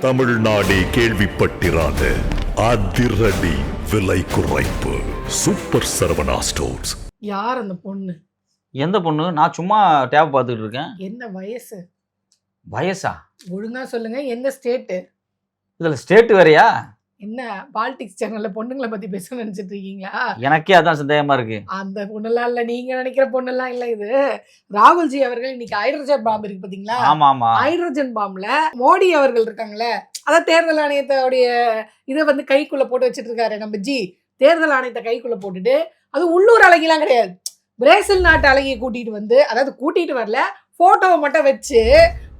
தமிழ்நாடே கேள்விப்பட்டிராத அதிரடி விலை குறைப்பு. சூப்பர் சரவணா ஸ்டோர்ஸ் யார் அந்த பொண்ணு? எந்த பொண்ணு? நான் சும்மா டேப் பார்த்துக்கிட்டு இருக்கேன். என்ன வயசு? வயசா? ஒழுங்கா சொல்லுங்க. எந்த ஸ்டேட்டு இதில் ஸ்டேட் வேறயா? என்ன பாலிடிக்ஸ் சேனல்ல பொண்ணுங்களை பத்தி பேச நினைச்சிட்டு இருக்கீங்களா? எனக்கே அதான் சந்தேகமா இருக்கு. அந்த பொண்ணெல்லாம் இல்ல நீங்க நினைக்கிற பொண்ணெல்லாம் இல்ல இது. ராகுல்ஜி அவர்கள் இன்னைக்கு ஹைட்ரஜன் பாம்பு இருக்கு பாத்தீங்களா? ஆமா ஆமா. ஹைட்ரஜன் பாம்புல மோடி அவர்கள் இருக்காங்களே அதான் தேர்தல் ஆணையத்தோடைய இதை வந்து கைக்குள்ள போட்டு வச்சிட்டு இருக்காரு நம்ம ஜி. தேர்தல் ஆணையத்தை கைக்குள்ள போட்டுட்டு அது உள்ளூர் அழகிலாம் கிடையாது. பிரேசில் நாட்டு அழகியை கூட்டிட்டு வந்து அதாவது கூட்டிட்டு வரல போட்டோவை மட்டும் வச்சு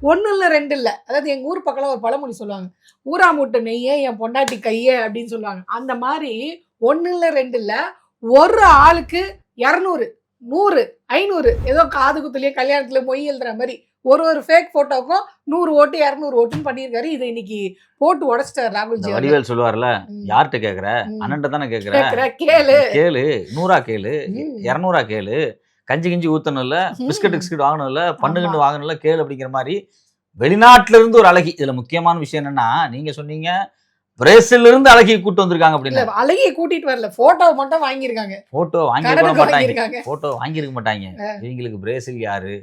ஒண்ணு இல்ல ரெண்டு இல்ல. அதாவது எங்க ஊர் பக்கம் ஒரு பழமொழி சொல்லுவாங்க. ஊரா மூட்டை நெய்யே என் பொண்டாட்டி கையே அப்படின்னு சொல்லுவாங்க. அந்த மாதிரி ஒண்ணு இல்ல ரெண்டு இல்ல. ஒரு ஆளுக்கு இரநூறு நூறு ஐநூறு ஏதோ காது குத்துலயே கல்யாணத்துல மொய் எழுதுற மாதிரி ஒரு ஒரு ஃபேக் போட்டோக்கும் நூறு ஓட்டு இரநூறு ஓட்டுன்னு பண்ணியிருக்காரு. இதை இன்னைக்கு போட்டு உடைச்சிட்டாரு ராகுல்ஜி அவர்கள். வடிவேல் சொல்லுவார்ல. யார்கிட்ட கேக்குற? ம். அண்ணன்ட்ட தானே கேக்குற, கேளு. கேளு நூறா கேளு. இரநூறா கேளு. கஞ்சி கிஞ்சி ஊத்தணும்ல பிஸ்கட். பிஸ்கட் வாங்கணும்ல பண்ணு. கண்டு வாங்கணும்ல கேளு அப்படிங்கிற மாதிரி வெளிநாட்டுல இருந்து ஒரு அழகி இதுல முக்கியமான விஷயம் என்னன்னா நீங்க சொன்னீங்க பிரேசில்ல இருந்து அழகியை கூட்டு வந்திருக்காங்க அப்படின்னு அழகியை கூட்டிட்டு வரல போட்டோவை மட்டும் வாங்கியிருக்காங்க போட்டோ வாங்கி கடனுக்கு மாட்டாங்க போட்டோ வாங்கியிருக்க மாட்டாங்க இவங்களுக்கு பிரேசில் யாரு.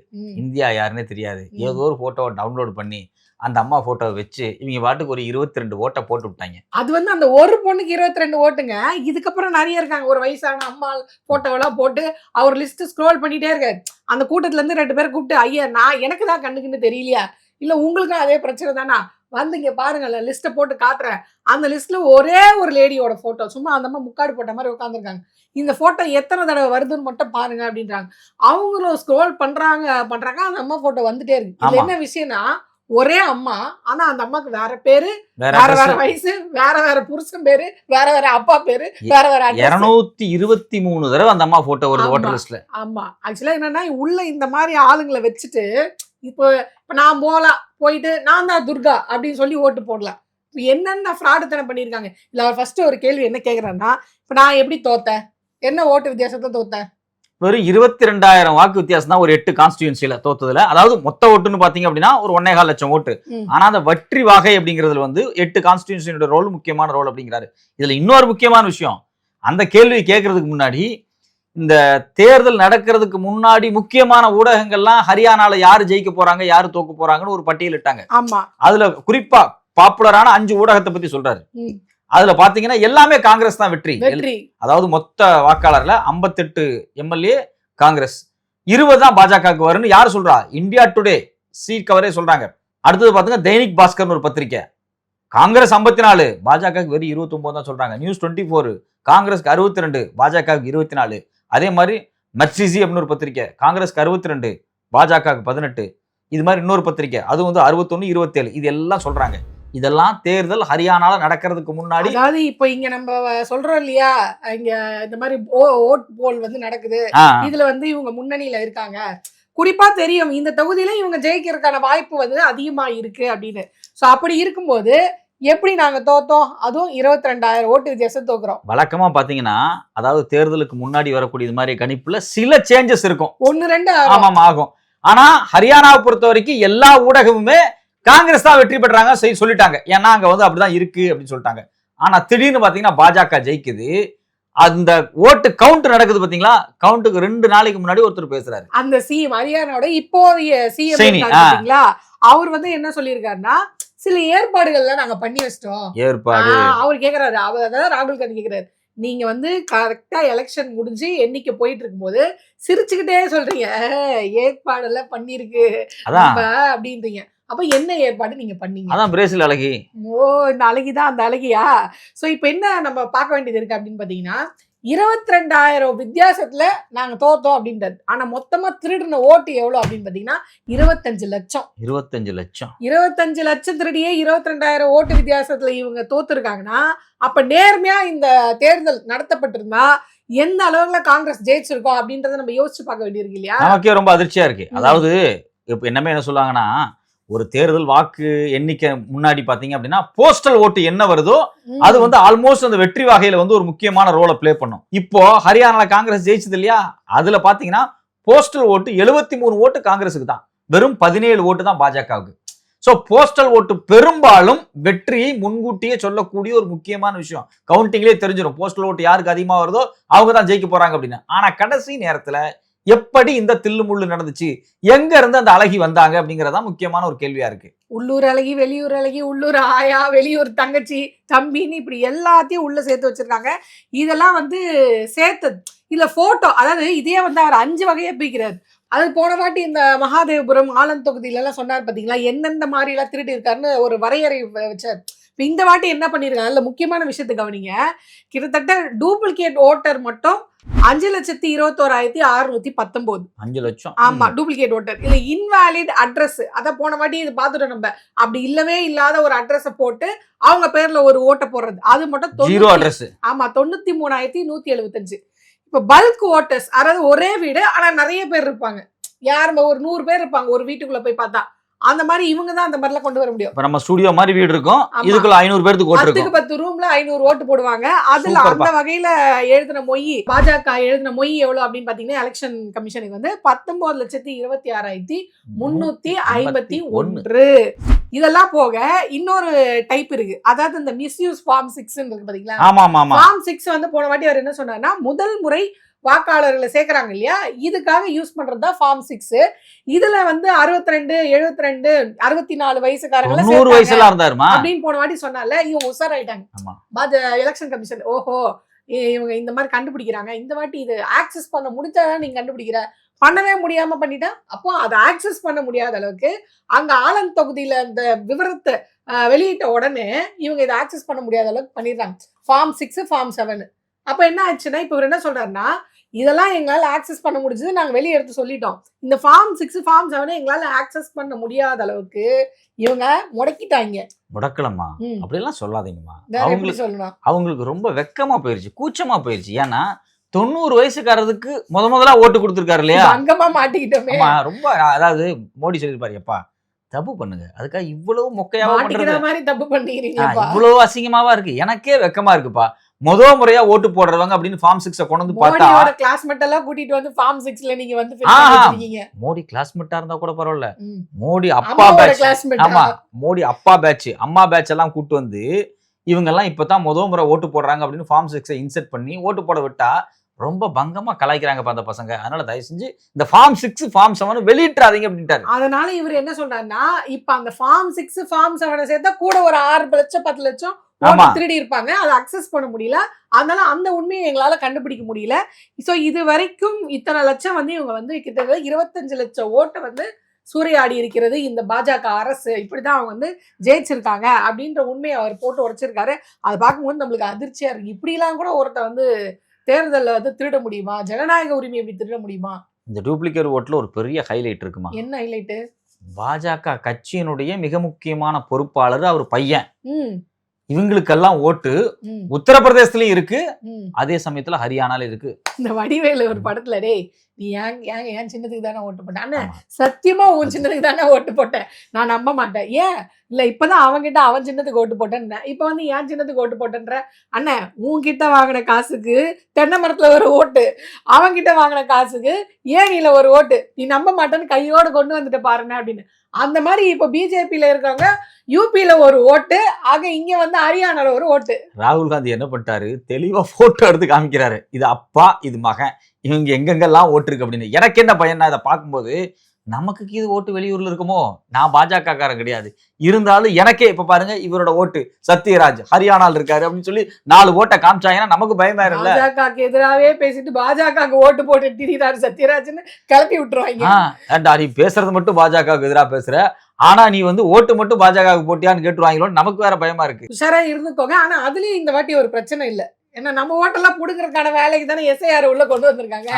இந்தியா யாருன்னே தெரியாது. ஏதோ ஒரு போட்டோவை டவுன்லோட் பண்ணி அந்த அம்மா போட்டோவை வச்சு இவங்க பாட்டுக்கு ஒரு இருபத்தி ரெண்டு ஓட்டை போட்டு விட்டாங்க. அது வந்து அந்த ஒரு பொண்ணுக்கு இருபத்தி ரெண்டு ஓட்டுங்க. இதுக்கப்புறம் நிறைய இருக்காங்க. ஒரு வயசான அம்மா போட்டோவெல்லாம் போட்டு அவர் லிஸ்ட் ஸ்க்ரோல் பண்ணிட்டே இருக்காரு. அந்த கூட்டத்துல இருந்து ரெண்டு பேர் கூப்பிட்டு ஐயா நான் எனக்கு தான் கண்ணுக்குன்னு தெரியலையா? இல்ல உங்களுக்கும் அதே பிரச்சனை தானா? வந்து இங்க பாருங்க லிஸ்ட்டை போட்டு காட்டுறேன். அந்த லிஸ்ட்ல ஒரே ஒரு லேடியோட போட்டோ சும்மா அந்த அம்மா முக்காடு போட்ட மாதிரி உட்காந்துருக்காங்க இந்த போட்டோ எத்தனை தடவை வருதுன்னு மட்டும் பாருங்க அப்படின்றாங்க. அவங்களும் ஸ்க்ரோல் பண்றாங்க பண்றாங்க. அந்த அம்மா போட்டோ வந்துட்டே இருக்கு. ஆமா. என்ன விஷயம்னா ஒரே அம்மா ஆனா அந்த அம்மாக்கு வேற பேரு வேற வேற வயசு வேற வேற புருஷன் பேரு வேற வேற அப்பா பேரு வேற வேற. இருநூத்தி இருபத்தி மூணு தடவை அந்த அம்மா போட்டோ வருது. ஓட்டர் லிஸ்ட்ல ஆமா. ஆக்சுவலா என்னன்னா உள்ள இந்த மாதிரி ஆளுங்களை வச்சுட்டு இப்போ இப்ப நான் போகலாம் போயிட்டு நான் தான் துர்கா அப்படின்னு சொல்லி ஓட்டு போடலாம் இப்ப என்னென்ன ஃப்ராடுத்தனம் பண்ணியிருக்காங்க? இல்ல அவர் ஃபர்ஸ்ட் ஒரு கேள்வி என்ன கேக்குறாருன்னா இப்ப நான் எப்படி தோத்தேன்? என்ன ஓட்டு வித்தியாசத்தை தோத்தேன்? வெறும் இருபத்தி ரெண்டாயிரம் வாக்கு வித்தியாசம் தான் ஒரு எட்டு கான்ஸ்டியூன்சில தோத்ததுல. அதாவது மொத்த ஓட்டுன்னு பாத்தீங்க அப்படின்னா ஒரு ஒன்னே கால் லட்சம் ஓட்டு. ஆனா அந்த வற்றி வாகை அப்படிங்கிறதுல வந்து எட்டு கான்ஸ்டியூன்சியோட ரோல் முக்கியமான ரோல் அப்படிங்கிறாரு. இதுல இன்னொரு முக்கியமான விஷயம். அந்த கேள்வி கேட்கறதுக்கு முன்னாடி இந்த தேர்தல் நடக்கிறதுக்கு முன்னாடி முக்கியமான ஊடகங்கள்லாம் ஹரியானால யாரு ஜெயிக்க போறாங்க யாரு தோக்க போறாங்கன்னு ஒரு பட்டியல் இட்டாங்க. அதுல குறிப்பா பாப்புலரான அஞ்சு ஊடகத்தை பத்தி சொல்றாரு. அதுல பாத்தீங்கன்னா எல்லாமே காங்கிரஸ் தான் வெற்றி. அதாவது மொத்த வாக்காளர்ல 58 எம்எல்ஏ காங்கிரஸ். இருபது தான் பாஜகவுக்கு வரும்னு யார் சொல்றா? இந்தியா டுடே சீட் கவரே சொல்றாங்க. அடுத்தது பாத்துங்க தைனிக் பாஸ்கர்னு ஒரு பத்திரிக்கை. காங்கிரஸ் 54 நாலு பாஜகவுக்கு வெறும் 29 தான் சொல்றாங்க. நியூஸ் டுவெண்ட்டி ஃபோர் காங்கிரஸ்க்கு அறுபத்தி ரெண்டு பாஜகவுக்கு இருபத்தி நாலு அதே மாதிரி மர்சிசி அப்படின்னு ஒரு பத்திரிக்கை காங்கிரஸ்க்கு அறுபத்தி ரெண்டு பாஜகவுக்கு பதினெட்டு. இது மாதிரி இன்னொரு பத்திரிக்கை அது வந்து அறுபத்தொன்னு இருபத்தேழு இது எல்லாம் சொல்றாங்க. இதெல்லாம் தேர்தல் ஹரியானால நடக்கிறதுக்கு முன்னாடி அதாவது இப்போ இங்க நம்ம சொல்றோம் இல்லையா? இங்க இந்த மாதிரி ஓட் போல் வந்து நடக்குது. இதுல வந்து இவங்க முன்னணியில இருக்காங்க. குறிப்பா தெரியும் இந்த தொகுதியில இவங்க ஜெயிக்கிறதுக்கான வாய்ப்பு வந்து அதிகமா இருக்கு அப்படின்னு. சோ அப்படி இருக்கும்போது எப்படி நாங்க தோத்தோம்? அதுவும் இருபத்தி ரெண்டாயிரம் ஓட்டு வித்தியாசம் தோக்குறோம். வழக்கமா பாத்தீங்கன்னா அதாவது தேர்தலுக்கு முன்னாடி வரக்கூடிய இது மாதிரி கணிப்புல சில சேஞ்சஸ் இருக்கும். ஒன்னு ரெண்டு. ஆமாம் ஆகும். ஆனா ஹரியானாவை பொறுத்த வரைக்கும் எல்லா ஊடகமுமே காங்கிரஸ் தான் வெற்றி பெற்றாங்க சொல்லி சொல்லிட்டாங்க. ஏன்னா அங்க வந்து அப்படிதான் இருக்கு அப்படின்னு சொல்லிட்டாங்க. ஆனா திடீர்னு பாத்தீங்கன்னா பாஜக ஜெயிக்குது. அந்த ஓட்டு கவுண்ட் நடக்குது பாத்தீங்களா? கவுண்ட்டுக்கு ரெண்டு நாளைக்கு முன்னாடி ஒருத்தர் பேசுறாரு. அந்த சிஎம் ஹரியானாவோட இப்போதைய சிஎம் அவர் வந்து என்ன சொல்லியிருக்காருன்னா சில ஏற்பாடுகள்லாம் நாங்க பண்ணி வச்சிட்டோம். ஏற்பாடு. அவர் கேக்குறாரு. அவர் அதாவது ராகுல் காந்தி கேக்குறாரு. நீங்க வந்து கரெக்டா எலெக்ஷன் முடிஞ்சு எண்ணிக்கை போயிட்டு இருக்கும்போது சிரிச்சுக்கிட்டே சொல்றீங்க. "ஏய், ஏற்பாடெல்லாம் பண்ணிருக்கு அப்படின்றீங்க. அப்ப என்ன ஏற்பாடு நீங்க பண்ணீங்க? அதான் பிரேசில் அழகி. ஓ இந்த அழகிதான் அந்த அழகியா? சோ இப்ப என்ன நம்ம பார்க்க வேண்டியது இருக்கு அப்படின்னு பாத்தீங்கன்னா இருபத்தி ரெண்டாயிரம் வித்தியாசத்துல நாங்க தோத்தோம் அப்படின்றது. ஆனா மொத்தமா திருடின ஓட்டு எவ்வளவு அப்படின்னு பாத்தீங்கன்னா இருபத்தஞ்சு லட்சம். இருபத்தஞ்சு லட்சம். இருபத்தஞ்சு லட்சம் திருடியே இருபத்தி ரெண்டாயிரம் ஓட்டு வித்தியாசத்துல இவங்க தோத்துருக்காங்கன்னா அப்ப நேர்மையா இந்த தேர்தல் நடத்தப்பட்டிருந்தா எந்த அளவுல காங்கிரஸ் ஜெயிச்சிருக்கோம் அப்படின்றத நம்ம யோசிச்சு பார்க்க வேண்டியிருக்கு இல்லையா? நமக்கே ரொம்ப அதிர்ச்சியா இருக்கு. அதாவது இப்ப என்னமே என்ன சொல்லுவாங்கன்னா ஒரு தேர்தல் வாக்கு எண்ணிக்கை முன்னாடி பாத்தீங்க அப்படின்னா போஸ்டல் ஓட்டு என்ன வருதோ. அது வந்து ஆல்மோஸ்ட் அந்த வெற்றி வகையில வந்து ஒரு முக்கியமான ரோலை ப்ளே பண்ணும். இப்போ ஹரியானால காங்கிரஸ் ஜெயிச்சது இல்லையா? அதுல பாத்தீங்கன்னா போஸ்டல் ஓட்டு 73 மூணு ஓட்டு காங்கிரஸுக்கு தான். வெறும் பதினேழு ஓட்டு தான் பாஜகவுக்கு. சோ போஸ்டல் ஓட்டு பெரும்பாலும் வெற்றியை முன்கூட்டியே சொல்லக்கூடிய ஒரு முக்கியமான விஷயம். கவுண்டிங்லேயே தெரிஞ்சிடும் போஸ்டல் ஓட்டு யாருக்கு அதிகமா வருதோ அவங்க தான் ஜெயிக்க போறாங்க அப்படின்னு. ஆனா கடைசி நேரத்துல எப்படி இந்த தில்லு முள்ளு நடந்துச்சு? எங்க இருந்து அந்த அழகி வந்தாங்க? அப்படிங்கறதா முக்கியமான ஒரு கேள்வியா இருக்கு. உள்ளூர் அழகி வெளியூர் அழகி உள்ளூர் ஆயா வெளியூர் தங்கச்சி தம்பின்னு இப்படி எல்லாத்தையும் உள்ள சேர்த்து வச்சிருக்காங்க. இதெல்லாம் வந்து சேர்த்தது இதுல போட்டோ அதாவது இதே வந்து அவர் அஞ்சு வகையா பிரிக்கிறார். அது போன வாட்டி இந்த மகாதேவபுரம் ஆலன் தொகுதியில எல்லாம் சொன்னார் பாத்தீங்களா? எந்தெந்த மாதிரி எல்லாம் திருட்டு இருக்காருன்னு ஒரு வரையறை வச்சார். இப்ப இந்த வாட்டி என்ன பண்ணிருக்காங்க? அதுல முக்கியமான விஷயத்தை கவனிங்க. கிட்டத்தட்ட டூப்ளிகேட் ஓட்டர் மட்டும் அஞ்சு லட்சத்தி இருபத்தோராயிரத்தி அறுநூத்தி பத்தொன்பது அஞ்சு லட்சம். ஆமா டூப்ளிகேட் ஓட்டர். இல்ல இன்வாலிட் அட்ரஸ் அத போன வாட்டி இது பாத்துட்டோம் நம்ம. அப்படி இல்லவே இல்லாத ஒரு அட்ரஸ போட்டு அவங்க பேர்ல ஒரு ஓட்டை போடுறது. அது மட்டும் ஜீரோ அட்ரஸ் ஆமா தொண்ணூத்தி மூணாயிரத்தி நூத்தி எழுபத்தஞ்சு இப்ப பல்க் ஓட்டர்ஸ் அதாவது ஒரே வீடு ஆனா நிறைய பேர் இருப்பாங்க. யார் ஒரு நூறு பேர் இருப்பாங்க ஒரு வீட்டுக்குள்ள போய் பார்த்தா. அந்த மாதிரி இவங்க தான் அந்த மாதிரிலாம் கொண்டு வர முடியும். இப்ப நம்ம ஸ்டுடியோ மாதிரி வீடு இருக்கும். இதுக்குள்ள ஐநூறு பேருக்கு ஓட்டு இருக்கும். பத்து ரூம்ல ஐநூறு ஓட்டு போடுவாங்க. அதுல. அந்த வகையில எழுதின மொய் பாஜக எழுதின மொய் எவ்வளவு அப்படின்னு பாத்தீங்கன்னா எலெக்ஷன் கமிஷனுக்கு வந்து பத்தொன்பது லட்சத்தி இருபத்தி ஆறாயிரத்தி முன்னூத்தி ஐம்பத்தி ஒன்று. இதெல்லாம் போக இன்னொரு டைப் இருக்கு. அதாவது இந்த மிஸ்யூஸ் ஃபார்ம் சிக்ஸ் இருக்கு பாத்தீங்களா? ஃபார்ம் சிக்ஸ் வந்து போன வாட்டி அவர் என்ன சொன்னார்னா முதல் முறை வாக்காளர்களை சேர்க்கறாங்க இல்லையா? இதுக்காக யூஸ் பண்றது தான் ஃபார்ம் சிக்ஸ் இதுல வந்து அறுபத்தி ரெண்டு எழுபத்தி ரெண்டு அறுபத்தி நாலு வயசுக்காரங்களை தொண்ணூறு சேர்த்தாங்க வயசுல இருந்தாருமா? அப்படின்னு போன வாட்டி சொன்னால இவங்க உஷாராயிட்டாங்க. பாஜ எலெக்ஷன் கமிஷன் ஓஹோ இவங்க இந்த மாதிரி கண்டுபிடிக்கிறாங்க. இந்த வாட்டி இது ஆக்சஸ் பண்ண முடிச்சாதான் நீங்க கண்டுபிடிக்கிற. பண்ணவே முடியாம பண்ணிட்டா அப்போ அதை ஆக்சஸ் பண்ண முடியாத அளவுக்கு அங்க ஆலன் தொகுதியில அந்த விவரத்தை வெளியிட்ட உடனே இவங்க இதை ஆக்சஸ் பண்ண முடியாத அளவுக்கு பண்ணிடுறாங்க. ஃபார்ம் சிக்ஸ் ஃபார்ம் செவன் அப்ப என்ன ஆச்சுன்னா இப்ப இவர் என்ன சொல்றாருன்னா இதெல்லாம் எங்களால ஆக்சஸ் பண்ண முடிஞ்சது. நாங்க வெளியே எடுத்து சொல்லிட்டோம். இந்த ஃபார்ம் சிக்ஸ் ஃபார்ம் செவனை எங்களால ஆக்சஸ் பண்ண முடியாத அளவுக்கு இவங்க முடக்கிட்டாங்க. முடக்கலம்மா. அப்படிலாம் சொல்லாதீங்கம்மா. அவங்களுக்கு சொல்லணும்? அவங்களுக்கு ரொம்ப வெக்கமா போயிருச்சு. கூச்சமா போயிருச்சு. ஏன்னா தொண்ணூறு வயசுக்காரருக்கு முத முதலா ஓட்டு கொடுத்துருக்காரு இல்லையா? அங்கமா மாட்டிக்கிட்டோமே. ரொம்ப அதாவது மோடி சொல்லியிருப்பாரு எப்பா தப்பு பண்ணுங்க. அதுக்காக இவ்வளவு மொக்கையாவா பண்றது? மாதிரி தப்பு ஆ, பண்ணிக்கிறீங்கப்பா இவ்வளவு அசிங்கமாவா இருக்கு. எனக்கே வெக்கமா இருக்குப்பா. முத முறையா ஓட்டு போடுறவங்க அப்படின்னு ஃபார்ம் சிக்ஸ கொண்டு வந்து பார்த்தா கிளாஸ்மேட் எல்லாம் கூட்டிட்டு வந்து ஃபார்ம் சிக்ஸ்ல நீங்க வந்து மோடி கிளாஸ்மேட்டா இருந்தா கூட பரவாயில்ல. மோடி அப்பா பேட்ச் ஆமா மோடி அப்பா பேட்ச் அம்மா பேட்ச் எல்லாம் கூட்டு வந்து இவங்க எல்லாம் இப்பதான் முத முறை ஓட்டு போடுறாங்க அப்படின்னு ஃபார்ம் சிக்ஸை இன்செர்ட் பண்ணி ஓட்டு போட விட்டா ரொம்ப பங்கமா கலாய்க்கிறாங்கப்பா அந்த பசங்க. அதனால தயவு செஞ்சு இந்த ஃபார்ம் சிக்ஸ் ஃபார்ம் செவன் வெளியிட்டாதீங்க அப்படின்ட்டாரு. அதனால இவர் என்ன சொல்றாருன்னா இப்ப அந்த ஃபார்ம் சிக்ஸ் ஃபார்ம் செவனை சேர்த்தா கூட ஒரு ஆறு லட்சம் பத்து லட்சம் திருடி இருப்பாங்க. அதை அக்சஸ் பண்ண முடியல. அதனால அந்த உண்மையை எங்களால கண்டுபிடிக்க முடியல. சோ இது வரைக்கும் இத்தனை லட்சம் வந்து இவங்க வந்து கிட்டத்தட்ட இருபத்தஞ்சு லட்சம் ஓட்டை வந்து சூறையாடி இருக்கிறது. இந்த பாஜக அரசு இப்படிதான் அவங்க வந்து ஜெயிச்சிருக்காங்க அப்படின்ற உண்மையை அவர் போட்டு உடைச்சிருக்காரு. அதை பார்க்கும்போது நம்மளுக்கு அதிர்ச்சியா இருக்கு. இப்படிலாம் கூட ஒருத்த வந்து தேர்தல்ல வந்து திருட முடியுமா? ஜனநாயக உரிமை எப்படி திருட முடியுமா? இந்த டூப்ளிகேட் ஓட்டுல ஒரு பெரிய ஹைலைட் இருக்குமா? என்ன ஹைலைட்டு பாஜக கட்சியினுடைய மிக முக்கியமான பொறுப்பாளர் அவர் பையன். இவங்களுக்கெல்லாம் ஓட்டு ம். உத்தரப்பிரதேசலயும் இருக்கு. அதே சமயத்துல ஹரியானால இருக்கு. இந்த வடிவேலு ஒரு படத்துல டேய் நீ ஏன் ஏன் ஏன் சின்னத்துக்கு தானே ஓட்டு போட்டேன் அண்ணன். சத்தியமா உன் சின்னத்துக்கு தானே ஓட்டு போட்டேன் நான் நம்ப மாட்டேன். ஏன்? இல்ல இப்பதான் அவன்கிட்ட அவன் சின்னத்துக்கு ஓட்டு போட்டேன் இப்ப வந்து ஏன் சின்னத்துக்கு ஓட்டு போட்டேன்ற? அண்ணன் உன்கிட்ட வாங்கின காசுக்கு தென்னை மரத்துல ஒரு ஓட்டு. அவன்கிட்ட வாங்கின காசுக்கு ஏனில ஒரு ஓட்டு? நீ நம்ப மாட்டேன்னு கையோட கொண்டு வந்துட்டு பாருங்க அப்படின்னு. அந்த மாதிரி இப்ப பிஜேபியில இருக்காங்க யூபியில ஒரு ஓட்டு ஆக இங்க வந்து ஹரியானால ஒரு ஓட்டு. ராகுல் காந்தி என்ன பண்ணிட்டாரு? தெளிவா போட்டோ எடுத்து காமிக்கிறாரு. இது அப்பா இது மகன். இவங்க எங்கெங்கெல்லாம் ஓட்டு இருக்கு அப்படின்னு. எனக்கு என்ன பையன் இதை பார்க்கும்போது நமக்கு இது ஓட்டு வெளியூர்ல இருக்குமோ? நான் பாஜக காரன் கிடையாது. இருந்தாலும் எனக்கே இப்ப பாருங்க இவரோட ஓட்டு சத்யராஜ் ஹரியானால இருக்காரு அப்படின்னு சொல்லி நாலு ஓட்டை காமிச்சாங்கன்னா நமக்கு பயமாயிரும்ல. பாஜகவுக்கு எதிராகவே பேசிட்டு பாஜகவுக்கு ஓட்டு போட்டு திரிகிறாரு சத்யராஜ்னு கிளப்பி விட்டுருவாங்க. நீ பேசுறது மட்டும் பாஜகவுக்கு எதிராக பேசுற? ஆனா நீ வந்து ஓட்டு மட்டும் பாஜகவுக்கு போட்டியான்னு கேட்டுருவாங்களோன்னு நமக்கு வேற பயமா இருக்கு. உஷாரா இருந்துக்கோங்க. ஆனா அதுலயும் இந்த வாட்டி ஒரு பிரச்சனை இல்ல. ஏன்னா நம்ம ஓட்டெல்லாம் புடுங்கறதுக்கான வேலைக்கு தானே எஸ்ஐஆர் உள்ள கொண்டு வந்திருக்காங்க.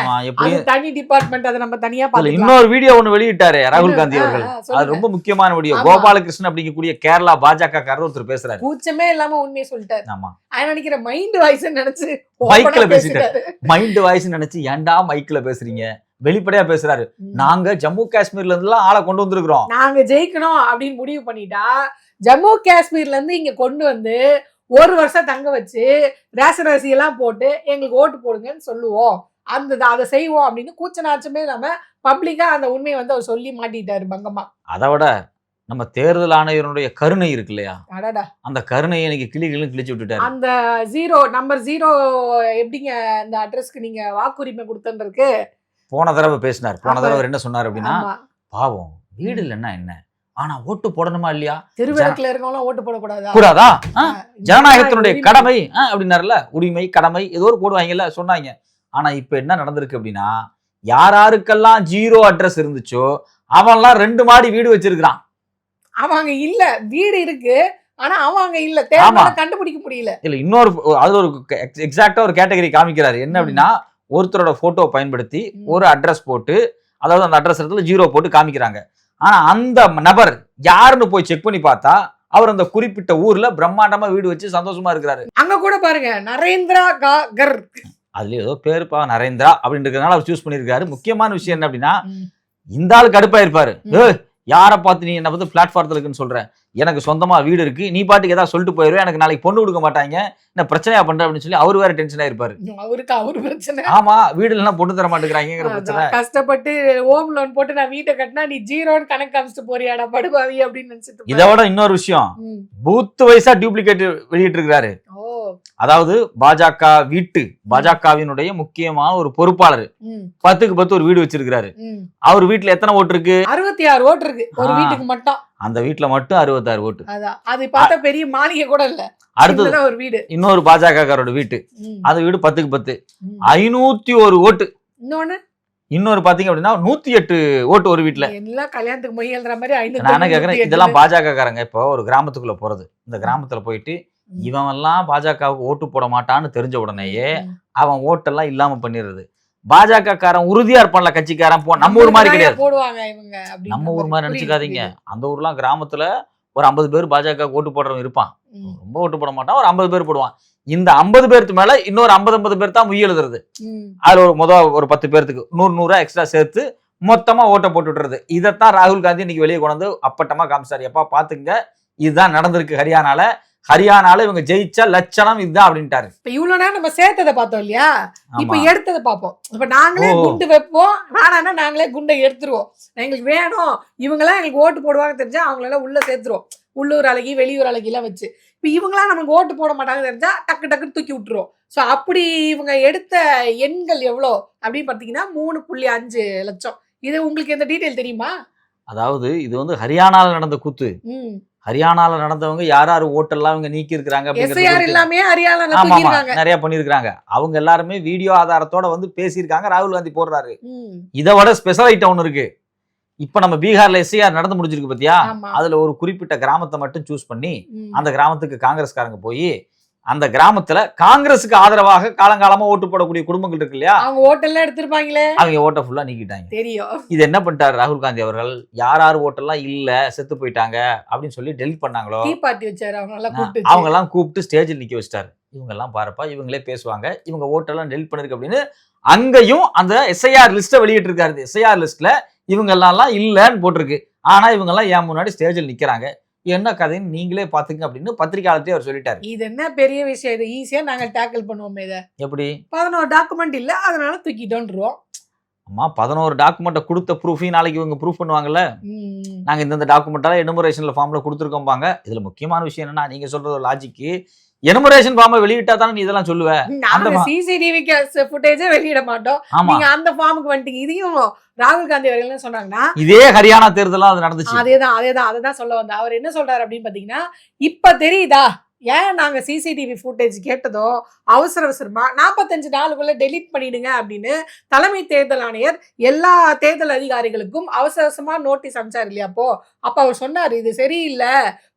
அது தனி டிபார்ட்மெண்ட் அதை நம்ம தனியா பாத்துக்கலாம் இன்னொரு வீடியோ ஒண்ணு வெளியிட்டாரு ராகுல் காந்தி அவர்கள். அது. ரொம்ப முக்கியமான வீடியோ. கோபாலகிருஷ்ணன் அப்படிங்கக்கூடிய கேரளா பாஜக காரர் ஒருத்தர் பேசுறாரு. கூச்சமே இல்லாம உண்மையை சொல்லிட்டாரு. ஆமா. நான் நினைக்கிற மைண்ட் வாய்ஸ் நினைச்சு Mic ல open ஆ பேசிட்டாரு. மைண்ட் வாய்ஸ் நினைச்சு ஏன்டா மைக்ல பேசுறீங்க? வெளிப்படையா பேசுறாரு. நாங்க ஜம்மு காஷ்மீர்ல இருந்து எல்லாம் ஆளை கொண்டு வந்திருக்கிறோம். நாங்க ஜெயிக்கணும் அப்படின்னு முடிவு பண்ணிட்டா ஜம்மு காஷ்மீர்ல இருந்து இங்க கொண்டு வந்து ஒரு வருஷம் தங்க வச்சு ரேஷன் அரிசி எல்லாம் போட்டு எங்களுக்கு ஓட்டு போடுங்கன்னு சொல்லுவோம். அந்த அதை செய்வோம் அப்படின்னு கூச்ச நாச்சமே இல்லாம பப்ளிக்கா அந்த உண்மையை வந்து அவர் சொல்லி மாட்டிட்டாரு பங்கமா அதை விட நம்ம தேர்தல் ஆணையருடைய கருணை இருக்கு இல்லையா? அந்த கருணையை இன்னைக்கு கிளி கிளி கிழிச்சு விட்டுட்டாரு. அந்த ஜீரோ நம்பர் ஜீரோ எப்படிங்க இந்த அட்ரஸ்க்கு நீங்க வாக்குரிமை கொடுத்தன்றதுக்கு? போன தடவை பேசினார். போன. தடவை என்ன சொன்னார் அப்படின்னா பாவம் வீடு இல்லைன்னா என்ன? ஆனா ஓட்டு போடணுமா இல்லையா? தெருவிளக்குல இருக்கவங்க ஓட்டு போடக்கூடாதா? கூடாதா? ஜனநாயகத்தினுடைய. கடமை அப்படின்னாருல? உரிமை கடமை ஏதோ ஒரு போடுவாங்கல்ல சொன்னாங்க. ஆனா இப்ப என்ன நடந்திருக்கு அப்படின்னா யார் யாருக்கெல்லாம் ஜீரோ அட்ரஸ் இருந்துச்சோ அவன்லாம் ரெண்டு மாடி வீடு வச்சிருக்கிறான். அவங்க இல்ல வீடு இருக்கு ஆனா அவங்க இல்ல. தேர்தல கண்டுபிடிக்க முடியல. இல்ல இன்னொரு அதுல ஒரு எக்ஸாக்டா ஒரு கேட்டகரி காமிக்கிறாரு. என்ன. அப்படின்னா ஒருத்தரோட போட்டோ பயன்படுத்தி. ஒரு அட்ரஸ் போட்டு அதாவது அந்த அட்ரஸ் இடத்துல ஜீரோ போட்டு காமிக்கிறாங்க. ஆனா அந்த நபர் யாருன்னு போய் செக் பண்ணி பார்த்தா அவர் அந்த குறிப்பிட்ட ஊர்ல பிரம்மாண்டமா வீடு வச்சு சந்தோஷமா இருக்கிறாரு அங்க கூட பாருங்க நரேந்திரா கா- கர் அதுல ஏதோ பேருப்பா நரேந்திரா அப்படின்றதுனால அவர் சூஸ் பண்ணியிருக்காரு முக்கியமான விஷயம் என்ன அப்படின்னா. இந்த ஆள் கடுப்பா இருப்பாரு ம். ஏய், யாரை பார்த்து நீ என்ன வந்து பிளாட்ஃபார்த்தில் இருக்குன்னு சொல்ற? எனக்கு சொந்தமா வீடு இருக்கு. நீ பாட்டுக்கு ஏதாவது சொல்லிட்டு போயிருவே. எனக்கு நாளைக்கு பொண்ணு கொடுக்க மாட்டாங்க. என்ன பிரச்சனையா பண்ற அப்படின்னு சொல்லி அவர் வேற டென்ஷன் ஆயிருப்பாரு. அவருக்கு அவரு பிரச்சனை. ஆமா வீடு இல்லைன்னா பொண்ணு தர மாட்டேங்கிறாங்கிற பிரச்சனை. கஷ்டப்பட்டு ஹோம் லோன் போட்டு நான் வீட்டை கட்டினா நீ ஜீரோன்னு கணக்கு காமிச்சிட்டு போறியாடா படுபாவி அப்படின்னு நினைச்சிட்டு இதை விட இன்னொரு விஷயம். பூத்து வயசா டூப்ளிகேட் வெளியிட்டு இருக்காரு ஓ. அதாவது பாஜக வீட்டு பாஜகவினுடைய முக்கியமான ஒரு பொறுப்பாளர். பத்துக்கு பத்து ஒரு வீடு வச்சிருக்காரு ம். அவர் வீட்டுல எத்தனை ஓட்டு இருக்கு? அறுபத்தி ஆறு ஓட்டு இருக்கு. ஒரு. வீட்டுக்கு மட்டும். அந்த வீட்டுல மட்டும் அறுபத்தாறு ஓட்டு. அதான். அது பார்த்தா பெரிய மாளிகை கூட இல்ல. அடுத்தது ஒரு வீடு. இன்னொரு பாஜகக்காரோட வீட்டு. அந்த வீடு பத்துக்கு பத்து. ஐநூத்தி ஒரு ஓட்டு. இன்னொன்னு? இன்னொரு பாத்தீங்க அப்படின்னா நூத்தி எட்டு ஓட்டு ஒரு வீட்டுல எல்லாம் கல்யாணத்துக்கு மொய் எழுதுற மாதிரி நான் கேக்குறேன் இதெல்லாம். பாஜக காரங்க இப்போ ஒரு கிராமத்துக்குள்ள போறது. இந்த கிராமத்துல போயிட்டு இவன் எல்லாம் பாஜகவுக்கு ஓட்டு போட மாட்டான்னு தெரிஞ்ச உடனேயே. அவன் ஓட்டெல்லாம் இல்லாம பண்ணிடுறது. பாஜக காரன் உறுதியா இருப்பான்ல கட்சிக்காரன் போ நம்ம ஊர் மாதிரி கிடையாது. நம்ம ஊர் மாதிரி நினைச்சுக்காதீங்க. அந்த ஊர்லாம் கிராமத்துல ஒரு ஐம்பது பேர் பாஜக ஓட்டு போடுறவன் இருப்பான். ரொம்ப ஓட்டு போட மாட்டான் ஒரு ஐம்பது பேர் போடுவான். இந்த ஐம்பது பேருக்கு மேல இன்னொரு ஐம்பது ஐம்பது பேர் தான் முய் எழுதுறது. அதுல ஒரு முத ஒரு பத்து பேர்த்துக்கு நூறு நூறா எக்ஸ்ட்ரா சேர்த்து மொத்தமா ஓட்டை போட்டு விட்டுறது. இதைத்தான் ராகுல் காந்தி இன்னைக்கு வெளியே கொண்டு வந்து அப்பட்டமா காமிச்சாரு. எப்பா பாத்துங்க இதுதான் நடந்திருக்கு ஹரியானால. ஹரியானால இவங்க ஜெயிச்ச லட்சணம் இதுதான் அப்படின்ட்டாரு. இப்ப இவ்வளவு நேரம் நம்ம சேர்த்ததை பார்த்தோம் இல்லையா? இப்ப. எடுத்ததை பார்ப்போம். இப்ப நாங்களே. குண்டு வைப்போம். வேணாம்னா நாங்களே குண்டை எடுத்துருவோம். எங்களுக்கு வேணும். இவங்கெல்லாம் எங்களுக்கு ஓட்டு போடுவாங்க தெரிஞ்சா அவங்களெல்லாம் உள்ள சேர்த்துருவோம். உள்ளூர் அழகி வெளியூர் அழகி எல்லாம் வச்சு. இப்ப இவங்களாம் நமக்கு ஓட்டு போட மாட்டாங்க தெரிஞ்சா டக்கு டக்குன்னு தூக்கி விட்டுருவோம். சோ அப்படி இவங்க எடுத்த எண்கள் எவ்வளோ? அப்படின்னு பார்த்தீங்கன்னா மூணு புள்ளி அஞ்சு லட்சம். இது உங்களுக்கு எந்த டீட்டெயில் தெரியுமா? அதாவது இது வந்து ஹரியானால நடந்த கூத்து. ஹரியானால நடந்தவங்க யார் யார் ஓட்டெல்லாம் இவங்க நீக்கி இருக்கிறாங்க தூக்கியிருக்காங்க நிறைய பண்ணிருக்காங்க அவங்க எல்லாருமே வீடியோ ஆதாரத்தோட வந்து பேசியிருக்காங்க. ராகுல் காந்தி போடுறாரு. இதை விட ஸ்பெஷல் ஐட்டம் ஒன்று இருக்கு. இப்ப நம்ம பீகார்ல எஸ்ஐஆர் நடந்து முடிஞ்சிருக்கு பாத்தியா? அதுல ஒரு குறிப்பிட்ட கிராமத்தை மட்டும் சூஸ் பண்ணி. அந்த கிராமத்துக்கு காங்கிரஸ்காரங்க போய் அந்த கிராமத்துல காங்கிரஸுக்கு ஆதரவாக காலங்காலமா ஓட்டு போடக்கூடிய குடும்பங்கள் இருக்கு இல்லையா? அவங்க ஓட்டெல்லாம் எடுத்திருப்பாங்களே? அவங்க ஓட்டை ஃபுல்லா நீக்கிட்டாங்க. தெரியும். இது என்ன பண்ணிட்டாரு ராகுல் காந்தி அவர்கள்? யார் யார் ஓட்டெல்லாம் இல்ல செத்து போயிட்டாங்க அப்படின்னு சொல்லி டெலிட் பண்ணாங்களோ? பார்ட்டி வச்சாரு அவங்க எல்லாம் கூப்பிட்டு அவங்க எல்லாம் கூப்பிட்டு ஸ்டேஜில் நிக்க வச்சிட்டாரு. இவங்க எல்லாம் பாருப்பா இவங்களே பேசுவாங்க. இவங்க ஓட்டெல்லாம் டெலிட் பண்ணிருக்கு அப்படின்னு அங்கேயும் அந்த எஸ்ஐஆர் லிஸ்ட்டை வெளியிட்டு இருக்காரு எஸ்ஐஆர் லிஸ்ட்ல இவங்க எல்லாம் இல்லைன்னு போட்டிருக்கு. ஆனா இவங்க எல்லாம் என் முன்னாடி ஸ்டேஜில் நிக்கிறாங்க. என்ன கதைன்னு நீங்களே பாத்துங்க அப்படின்னு பத்திரிகையாளர்கிட்டயே அவர் சொல்லிட்டாரு. இது என்ன பெரிய விஷயம்? இது ஈஸியா நாங்க டேக்கிள் பண்ணுவோமே இத. எப்படி? பதினோரு டாக்குமெண்ட் இல்ல அதனால தூக்கிட்டோன்றோம் அம்மா பதினோரு டாக்குமெண்ட்டை கொடுத்த ப்ரூஃபையும் நாளைக்கு இவங்க ப்ரூஃப் பண்ணுவாங்கல்ல? ம். நாங்க இந்தந்த டாக்குமெண்ட்டெல்லாம் எனுமரேஷன்ல ஃபார்ம்ல கொடுத்துருக்கோம்பாங்க. இதுல முக்கியமான விஷயம் என்னன்னா நீங்க சொல்றது லாஜிக்கு எனுமரேஷன் ஃபார்மை வெளியிட்டா தானே நீ இதெல்லாம் சொல்லுவ? அந்த சிசிடிவி ஃபுட்டேஜே வெளியிட மாட்டோம். நீங்க அந்த ஃபார்முக்கு வந்துட்டீங்க. இதையும் ராகுல் காந்தி அவர்கள் என்ன சொன்னாங்கன்னா இதே ஹரியானா தேர்தலாம் அது நடந்துச்சு. அதேதான் அதேதான் அததான் சொல்ல வந்தேன். அவர் என்ன சொல்றாரு அப்படின்னு பாத்தீங்கன்னா இப்ப தெரியுதா? ஏன் நாங்க சிசிடிவி ஃபுட்டேஜ் கேட்டதோ அவசர அவசரமா நாற்பத்தஞ்சு நாளுக்குள்ள டெலீட் பண்ணிடுங்க அப்படின்னு தலைமை தேர்தல் ஆணையர் எல்லா தேர்தல் அதிகாரிகளுக்கும் அவசர அவசரமா நோட்டீஸ் அனுப்பிச்சாரு இல்லையா அப்போ? அப்ப அவர் சொன்னாரு இது சரியில்லை.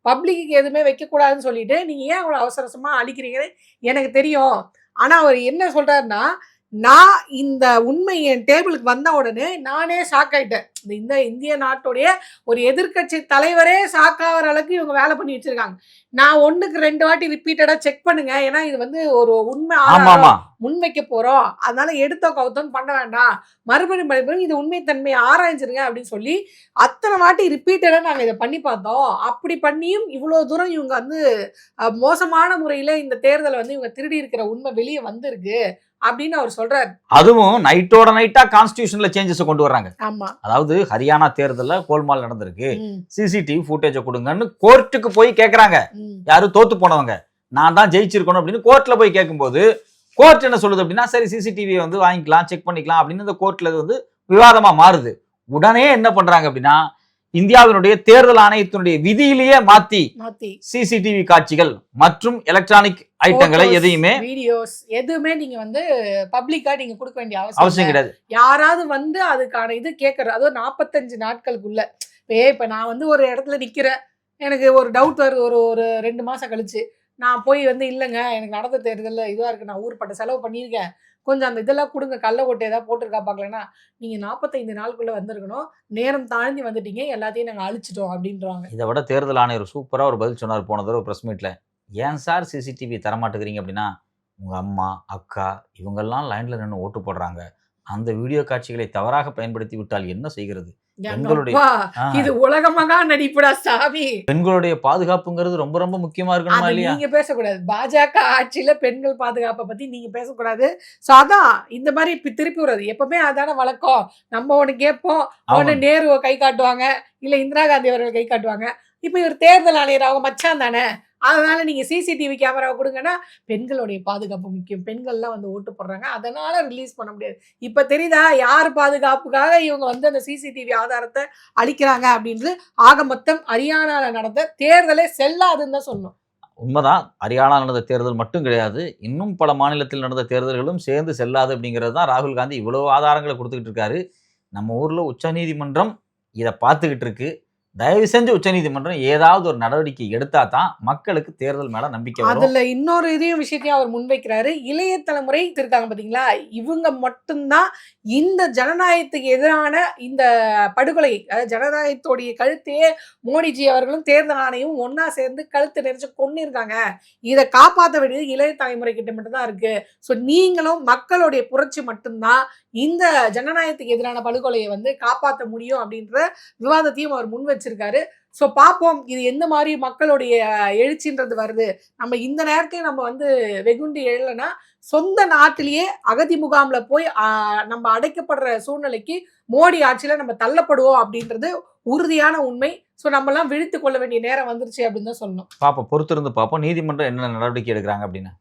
பப்ளிக்கு எதுவுமே வைக்கக்கூடாதுன்னு சொல்லிட்டு நீங்கள் ஏன் அவ்வளோ அவசரமாக அழிக்கிறீங்கன்னு எனக்கு தெரியும். ஆனால் அவர் என்ன சொல்கிறாருன்னா நான் இந்த உண்மை என் டேபிளுக்கு வந்த உடனே நானே ஷாக் ஆயிட்டேன். இந்த இந்த இந்திய நாட்டுடைய ஒரு எதிர்க்கட்சி தலைவரே ஷாக் ஆகிற அளவுக்கு இவங்க வேலை பண்ணி வச்சிருக்காங்க. நான் ஒண்ணுக்கு ரெண்டு வாட்டி ரிப்பீட்டடா செக் பண்ணுங்க. ஏன்னா இது வந்து ஒரு உண்மை முன்வைக்க போறோம். அதனால எடுத்தோ கவுத்தோன்னு பண்ண வேண்டாம். மறுபடியும் மறுபடியும் இது உண்மைத்தன்மையை ஆராய்ஞ்சிருங்க அப்படின்னு சொல்லி அத்தனை வாட்டி ரிப்பீட்டடா நாங்க இதை பண்ணி பார்த்தோம். அப்படி பண்ணியும் இவ்வளவு தூரம் இவங்க வந்து மோசமான முறையில இந்த தேர்தலை வந்து இவங்க திருடி இருக்கிற உண்மை வெளியே வந்திருக்கு. அப்படின்னு அவர் சொல்றாரு. அதுவும் நைட்டோட நைட்டா கான்ஸ்டியூஷன்ல சேஞ்சஸ் கொண்டு வர்றாங்க. ஆமா. அதாவது ஹரியானா தேர்தல்ல கோல்மால் நடந்திருக்கு. சிசிடிவி ஃபுட்டேஜை கொடுங்கன்னு கோர்ட்டுக்கு போய் கேக்குறாங்க. ம். யாரும் தோத்து போனவங்க. நான் தான் ஜெயிச்சிருக்கணும் அப்படின்னு கோர்ட்ல போய் கேட்கும்போது கோர்ட் என்ன சொல்லுது அப்படின்னா சரி சிசிடிவி வந்து வாங்கிக்கலாம் செக் பண்ணிக்கலாம் அப்படின்னு இந்த கோர்ட்ல வந்து விவாதமா மாறுது. உடனே என்ன பண்றாங்க அப்படின்னா இந்தியாவினுடைய தேர்தல் ஆணையத்தினுடைய விதியிலேயே மாத்தி சிசிடிவி காட்சிகள் மற்றும் எலக்ட்ரானிக் ஐட்டங்களை எதையுமே வீடியோஸ் எதுவுமே நீங்க வந்து பப்ளிக்கா நீங்க கொடுக்க வேண்டிய அவசியம் அவசியம் கிடையாது. யாராவது வந்து அதுக்கான இது கேட்கறது அதுவும் நாற்பத்தஞ்சு நாட்களுக்குள்ள. இப்போ இப்போ நான் வந்து ஒரு இடத்துல நிக்கிறேன். எனக்கு ஒரு டவுட் வருது. ஒரு ஒரு ரெண்டு மாசம் கழிச்சு. நான் போய் வந்து இல்லைங்க எனக்கு நடந்த தேர்தலில் இதுவாக இருக்கு. நான் ஊர்பட்ட செலவு பண்ணியிருக்கேன். கொஞ்சம் அந்த இதெல்லாம் கொடுங்க. கள்ள ஓட்டு ஏதாவது போட்டிருக்கா பார்க்கலன்னா நீங்கள் நாற்பத்தைந்து நாளுக்குள்ளே வந்திருக்கணும். நேரம் தாழ்ந்து வந்துட்டீங்க. எல்லாத்தையும் நாங்கள் அழிச்சிட்டோம் அப்படின்றாங்க. இதை விட தேர்தல் ஆணையர் சூப்பரா ஒரு பதில் சொன்னார். போன தடவை ப்ரெஸ் மீட்ல ஏன் சார் சிசிடிவி தரமாட்டேங்கிறீங்க அப்படின்னா உங்க அம்மா அக்கா இவங்கெல்லாம் லைன்ல நின்று ஓட்டு போடுறாங்க. அந்த வீடியோ காட்சிகளை தவறாக பயன்படுத்தி விட்டால் என்ன செய்கிறது? பெண்களுடைய- இது உலகமகா நடிப்புடா சாமி. பெண்களுடைய பாதுகாப்புங்கிறது ரொம்ப ரொம்ப முக்கியமா இருக்கணுமா இல்லையா? நீங்க பேசக்கூடாது. பாஜக ஆட்சியில பெண்கள் பாதுகாப்பை பத்தி நீங்க பேசக்கூடாது. சோ அதான் இந்த மாதிரி திருப்பி வர்றது எப்பவுமே அதான வழக்கம். நம்ம ஒண்ணு கேட்போம் ஆமா. நேருவை கை காட்டுவாங்க இல்ல இந்திரா காந்தி அவர்கள் கை காட்டுவாங்க. இப்ப இவர் தேர்தல் ஆணையர் அவங்க மச்சான் தானே? அதனால் நீங்கள் சிசிடிவி கேமராவை கொடுங்கன்னா பெண்களுடைய பாதுகாப்பு முக்கியம். பெண்கள்லாம் வந்து ஓட்டு போடுறாங்க. அதனால் ரிலீஸ் பண்ண முடியாது. இப்போ தெரியுதா? யார் பாதுகாப்புக்காக இவங்க வந்து அந்த சிசிடிவி ஆதாரத்தை அளிக்கிறாங்க அப்படின்றது ஆக மொத்தம் ஹரியானாவில் நடந்த தேர்தலே செல்லாதுன்னு தான் சொல்லணும். உண்மைதான். ஹரியானா நடந்த தேர்தல் மட்டும் கிடையாது. இன்னும் பல மாநிலத்தில் நடந்த தேர்தல்களும் சேர்ந்து செல்லாது அப்படிங்கிறது தான் ராகுல் காந்தி இவ்வளோ ஆதாரங்களை கொடுத்துக்கிட்டு இருக்காரு. நம்ம ஊரில் உச்சநீதிமன்றம் இதை பார்த்துக்கிட்டு இருக்கு. தயவு செஞ்சு உச்சநீதிமன்றம் ஏதாவது ஒரு நடவடிக்கை எடுத்தா தான் மக்களுக்கு தேர்தல் மேல நம்பிக்கை அதுல இன்னொரு இதையும் விஷயத்தையும் அவர் முன்வைக்கிறாரு. இளைய தலைமுறை இருக்காங்க பாத்தீங்களா? இவங்க மட்டும்தான் இந்த ஜனநாயகத்துக்கு எதிரான இந்த படுகொலை அதாவது ஜனநாயகத்தோடைய கழுத்தையே மோடிஜி அவர்களும் தேர்தல் ஆணையும் ஒன்றா சேர்ந்து கழுத்து நெரிச்சு கொண்டு இருக்காங்க இதை காப்பாற்ற வேண்டியது இளைய தலைமுறை கிட்ட மட்டும்தான் இருக்கு. ஸோ நீங்களும் மக்களுடைய புரட்சி மட்டும்தான் இந்த ஜனநாயகத்துக்கு எதிரான படுகொலையை வந்து காப்பாற்ற முடியும் அப்படின்ற விவாதத்தையும் அவர் முன் வச்சிருக்காரு. ஸோ பார்ப்போம் இது எந்த மாதிரி மக்களுடைய எழுச்சின்றது வருது. நம்ம இந்த நேரத்தையும் நம்ம வந்து வெகுண்டு எழலைன்னா சொந்த நாட்டிலேயே அகதி முகாம்ல போய் நம்ம அடைக்கப்படுற சூழ்நிலைக்கு மோடி ஆட்சியில் நம்ம தள்ளப்படுவோம் அப்படின்றது உறுதியான உண்மை. ஸோ நம்மலாம் விழித்து கொள்ள வேண்டிய நேரம் வந்துருச்சு அப்படின்னு தான் சொல்லணும். பாப்போம் பொறுத்திருந்து பார்ப்போம் நீதிமன்றம் என்ன நடவடிக்கை எடுக்கிறாங்க அப்படின்னு.